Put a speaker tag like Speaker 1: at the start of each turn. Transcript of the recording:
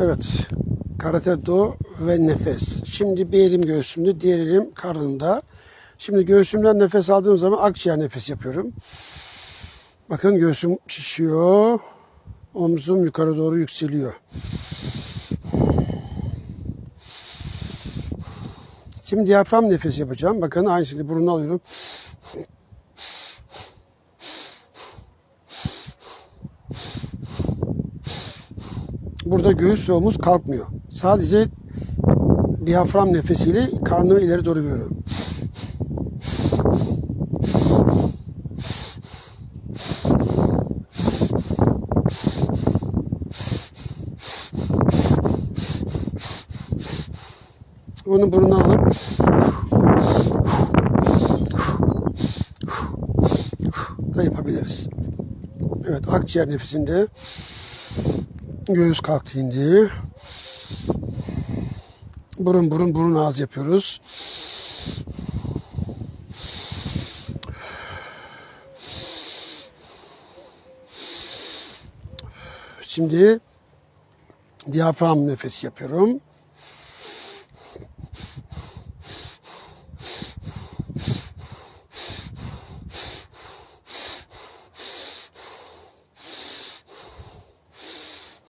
Speaker 1: Evet. Karate do ve nefes. Şimdi bir elim göğsümde, diğer elim karnımda. Şimdi göğsümden nefes aldığım zaman akciğer nefes yapıyorum. Bakın göğsüm şişiyor. Omzum yukarı doğru yükseliyor. Şimdi diyafram nefesi yapacağım. Bakın aynı şekilde burnu alıyorum. Burada göğüs ve omuz kalkmıyor. Sadece diyafram nefesiyle karnımı ileri doğru veriyorum. Bunu burundan alıp da yapabiliriz. Evet akciğer nefesinde göğüs kalktı indi. Burun burun burun ağız yapıyoruz. Şimdi diyafram nefesi yapıyorum.